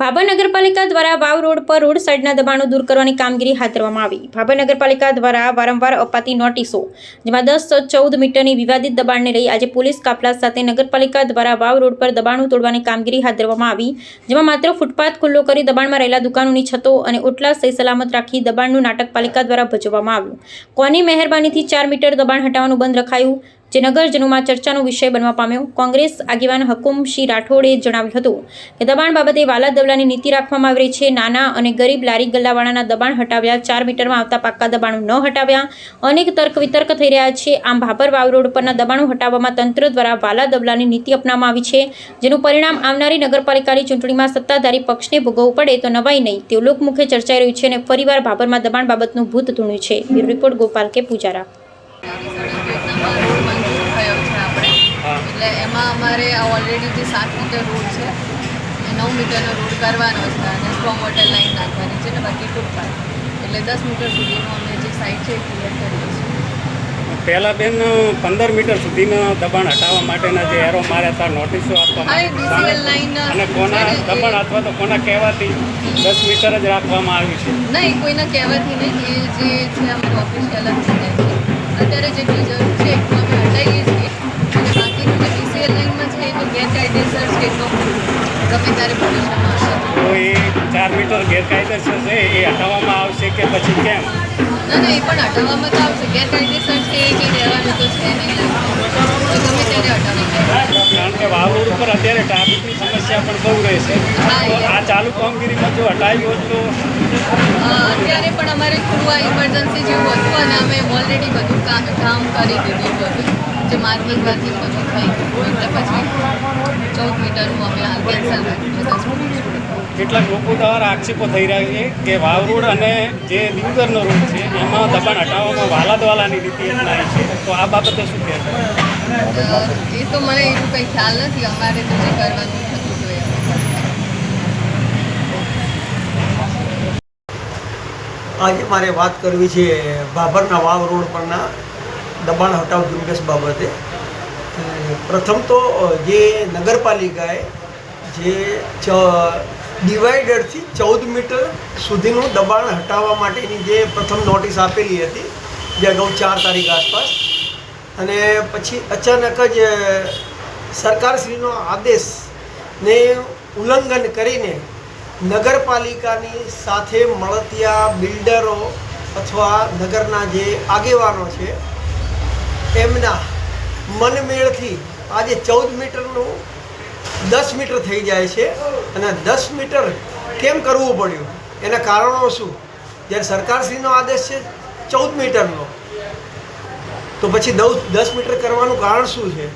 ભાભર નગરપાલિકા દ્વારા વાવ રોડ પર રોડ સાઇડના દબાણો દૂર કરવાની કામગીરી હાથ ધરવામાં આવી. ભાભર નગરપાલિકા દ્વારા વારંવાર અપાતી નોટિસો, જેમાં દસ ચૌદ મીટરની વિવાદિત દબાણને લઈ આજે પોલીસ કાફલા સાથે નગરપાલિકા દ્વારા વાવ રોડ પર દબાણો તોડવાની કામગીરી હાથ ધરવામાં આવી, જેમાં માત્ર ફૂટપાથ ખુલ્લો કરી દબાણમાં રહેલા દુકાનોની છતો અને ઓટલા સહી સલામત રાખી દબાણનું નાટક પાલિકા દ્વારા ભજવવામાં આવ્યું. કોની મહેરબાનીથી ચાર મીટર દબાણ હટાવવાનું બંધ રખાયું? જે નગરજનોમાં ચર્ચાનો વિષય બનવા પામ્યો. કોંગ્રેસ આગેવાન હકુમસિંહ રાઠોડે જણાવ્યું હતું કે દબાણ બાબતે વાલા દબલાની નીતિ રાખવામાં આવી રહી છે. નાના અને ગરીબ લારી ગલ્લાવાળાના દબાણ હટાવ્યા. ચાર મીટરમાં આવતા પાક્કા દબાણો ન હટાવ્યા. અનેક તર્ક વિતર્ક થઈ રહ્યા છે. આમ ભાભર વાવ રોડ પરના દબાણો હટાવવામાં તંત્ર દ્વારા વાલા દવલાની નીતિ અપનાવવામાં આવી છે. જેનું પરિણામ આવનારી નગરપાલિકાની ચૂંટણીમાં સત્તાધારી પક્ષને ભોગવવું પડે તો નવાઈ નહીં. તેવું લોકમુખે ચર્ચાઈ રહ્યું છે અને ફરીવાર ભાભરમાં દબાણ બાબતનું ભૂત ધૂણ્યું છે. રિપોર્ટ ગોપાલ કે. પૂજારા રોડ મંજૂર થયો છે આપણે એટલે એમાં અમારે ઓલરેડી જે સાત મીટર રોડ છે એ નવ મીટરનો રોડ કરવાનો છે અને સ્ટ્રોંગ વોટર લાઈન નાખવાની છે ને બાકી ફૂટપાથ એટલે દસ મીટર સુધીનો અમે જે સાઈડ છે એ ક્લિયર કરીએ છીએ પહેલાં બેન પંદર મીટર સુધીના દબાણ હટાવવા માટેના જે એરો માર્યા હતા નોટિસો આપવામાં અને કોના દબાણ અથવા તો કોના કહેવાથી દસ મીટર જ રાખવામાં આવ્યું છે? નહીં કોઈના કહેવાથી નહીં. એ જે છે અમારી ઓફિસ જ છે. અત્યારે જેટલી જરૂર ચાર મીટર ગેરકાયદેસર છે એ હટાવવામાં આવશે કે પછી કેમ? ના એ પણ હટાવવામાં તો આવશે. ગેરકાયદેસર અત્યારે સમસ્યા પણ બહુ રહેશે. આ ચાલુ કામગીરીમાં જો હટાવી હોત તો? અત્યારે પણ અમારે થોડું આ ઇમરજન્સી જેવું હતું અને અમે ઓલરેડી બધું કામ કરી દીધું બધું જે માર્કિંગ વાર્કિંગ બધું થઈ ગયું એટલે પછી ચૌદ મીટરનું અમે હાલ કેન્સલ રાખ્યું છે. કેટલાક લોકો દ્વારા આક્ષેપો થઈ રહ્યા છે કે વાવ રોડ અને જે દિવગરનો રોડ છે એમાં દબાણ હટાવવામાં વાલાદવાલાની રીતિ અપનાવી છે. તો આ બાબતે શું કહેશો? અ, એ તો મને એવું ખ્યાલ નથી. આજે મારે વાત કરવી છે બાબરના વાવ રોડ પરના દબાણ હટાવ ઝુંબેશ બાબતે પ્રથમ તો જે નગરપાલિકાએ જે ચ ડિવાઈડરથી ચૌદ મીટર સુધીનું દબાણ હટાવવા માટેની જે પ્રથમ નોટિસ આપેલી હતી, જે અગાઉ ચાર તારીખ આસપાસ અને પછી અચાનક જ સરકારશ્રીનો આદેશને ઉલ્લંઘન કરીને નગરપાલિકાની સાથે મળતિયા બિલ્ડરો અથવા નગરના જે આગેવાનો છે, એમના મનમેળથી આજે ચૌદ મીટરનું દસ મીટર થઈ જાય છે અને દસ મીટર કેમ કરવું પડ્યું? એના કારણો શું? જ્યારે સરકારશ્રીનો આદેશ છે ચૌદ મીટરનો તો પછી દસ દસ મીટર કરવાનું કારણ શું છે?